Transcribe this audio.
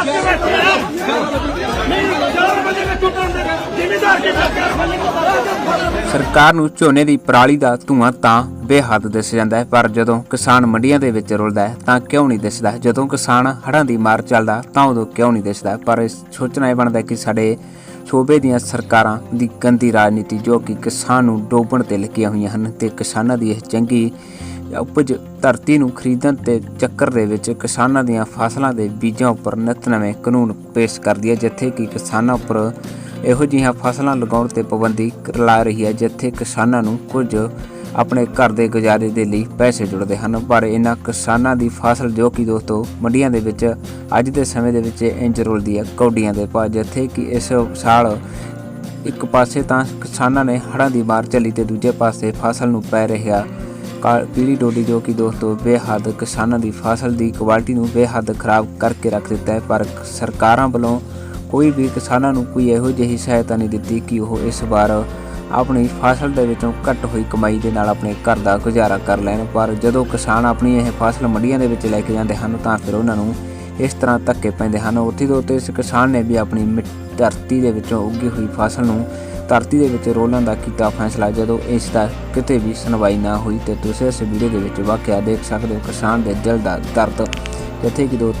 ਬਾਤ ਕੇ ਬੈਠੇ ਨਹੀਂ ਚਾਰ ਵਜੇ ਦੇ ਟੁੱਟਣ ਦੇ ਜ਼ਿਮੀਦਾਰ ਕੀ ਟੱਕਰ ਸਰਕਾਰ ਨੂੰ ਝੋਨੇ ਦੀ ਪਰਾਲੀ ਦਾ ਧੂਆਂ ਤਾਂ ਬੇਹੱਦ ਦਿਸ ਜਾਂਦਾ ਹੈ, ਪਰ ਜਦੋਂ ਕਿਸਾਨ ਮੰਡੀਆਂ ਦੇ ਵਿੱਚ ਰੁਲਦਾ ਹੈ, ਤਾਂ ਕਿਉਂ ਨਹੀਂ ਦਿਸਦਾ? ਜਦੋਂ ਕਿਸਾਨ ਹੜ੍ਹਾਂ ਦੀ ਮਾਰ ਚੱਲਦਾ, ਤਾਂ ਉਦੋਂ ਕਿਉਂ ਨਹੀਂ ਦਿਸਦਾ? ਪਰ ਇਸ ਸੋਚਣਾ ਇਹ ਬਣਦਾ ਕਿ ਸਾਡੇ ਸੂਬੇ ਦੀਆਂ ਸਰਕਾਰਾਂ ਦੀ ਗੰਦੀ ਰਾਜਨੀਤੀ ਜੋ ਕਿ ਕਿਸਾਨ ਨੂੰ ਡੋਬਣ ਤੇ ਲੱਗੀਆਂ ਹੋਈਆਂ ਹਨ ਤੇ ਕਿਸਾਨਾਂ ਦੀ ਇਹ ਚੰਗੀ ਉਪਜ ਧਰਤੀ ਨੂੰ ਖਰੀਦਣ ਤੇ ਚੱਕਰ ਦੇ ਵਿੱਚ ਕਿਸਾਨਾਂ ਦੀਆਂ ਫਸਲਾਂ ਦੇ ਬੀਜਾਂ ਉੱਪਰ ਨਿਤ ਨਵੇਂ ਕਾਨੂੰਨ ਪੇਸ਼ ਕਰਦੀ ਹੈ, ਜਿੱਥੇ ਕਿ ਕਿਸਾਨਾਂ ਉੱਪਰ ਇਹੋ ਜਿਹੀਆਂ ਫਸਲਾਂ ਲਗਾਉਣ ਤੇ ਪਾਬੰਦੀ ਲਾ ਰਹੀ ਹੈ, ਜਿੱਥੇ ਕਿਸਾਨਾਂ ਨੂੰ ਕੁਝ ਆਪਣੇ ਘਰ ਦੇ ਗੁਜ਼ਾਰੇ ਦੇ ਲਈ ਪੈਸੇ ਜੁੜਦੇ ਹਨ। ਪਰ ਇਹਨਾਂ ਕਿਸਾਨਾਂ ਦੀ ਫਸਲ ਜੋ ਕਿ ਦੋਸਤੋ ਮੰਡੀਆਂ ਦੇ ਵਿੱਚ ਅੱਜ ਦੇ ਸਮੇਂ ਦੇ ਵਿੱਚ ਇੰਜ ਰੁਲਦੀ ਹੈ, ਕੌਡੀਆਂ ਦੇ ਭਾਅ, ਜਿੱਥੇ ਕਿ ਇਸ ਸਾਲ ਇੱਕ ਪਾਸੇ ਤਾਂ ਕਿਸਾਨਾਂ ਨੇ ਹੜ੍ਹਾਂ ਦੀ ਮਾਰ ਝੱਲੀ ਤੇ ਦੂਜੇ ਪਾਸੇ ਫਸਲ ਨੂੰ ਪੈ ਰਿਹਾ ਪੀਲੀ ਡੋਡੀ ਜੋ ਕਿ ਦੋਸਤੋ ਬੇਹੱਦ ਕਿਸਾਨਾਂ ਦੀ ਫਸਲ ਦੀ ਕੁਆਲਿਟੀ ਨੂੰ ਬੇਹੱਦ ਖਰਾਬ ਕਰਕੇ ਰੱਖ ਦਿੱਤਾ ਹੈ, ਪਰ ਸਰਕਾਰਾਂ ਵੱਲੋਂ ਕੋਈ ਵੀ ਕਿਸਾਨਾਂ ਨੂੰ ਕੋਈ ਇਹੋ ਜਿਹੀ ਸਹਾਇਤਾ ਨਹੀਂ ਦਿੱਤੀ ਕਿ ਉਹ ਇਸ ਵਾਰ ਆਪਣੀ ਫਸਲ ਦੇ ਵਿੱਚੋਂ ਘੱਟ ਹੋਈ ਕਮਾਈ ਦੇ ਨਾਲ ਆਪਣੇ ਘਰ ਦਾ ਗੁਜ਼ਾਰਾ ਕਰ ਲੈਣ। ਪਰ ਜਦੋਂ ਕਿਸਾਨ ਆਪਣੀ ਇਹ ਫਸਲ ਮੰਡੀਆਂ ਦੇ ਵਿੱਚ ਲੈ ਕੇ ਜਾਂਦੇ ਹਨ, ਤਾਂ ਫਿਰ ਉਹਨਾਂ ਨੂੰ ਇਸ ਤਰ੍ਹਾਂ ਧੱਕੇ ਪੈਂਦੇ ਹਨ। ਉੱਥੇ ਦੇ ਉੱਤੇ ਇਸ ਕਿਸਾਨ ਨੇ ਵੀ ਆਪਣੀ ਮਿੱਟ- ਧਰਤੀ ਦੇ ਵਿੱਚੋਂ ਉੱਗੀ ਹੋਈ ਫਸਲ ਨੂੰ ਧਰਤੀ ਦੇ ਵਿੱਚ ਰੋਲਣ ਦਾ ਕੀਤਾ ਫੈਸਲਾ, ਜਦੋਂ ਇਸ ਦਾ ਕਿਤੇ ਵੀ ਸੁਣਵਾਈ ਨਾ ਹੋਈ ਤੇ ਤੁਸੀਂ ਇਸ ਵੀਡੀਓ ਦੇ ਵਿੱਚ ਵਾਕਿਆ ਦੇਖ ਸਕਦੇ ਹੋ ਕਿਸਾਨ ਦੇ ਦਿਲ ਦਾ ਦਰਦ, ਜਿੱਥੇ ਕਿ ਦੋ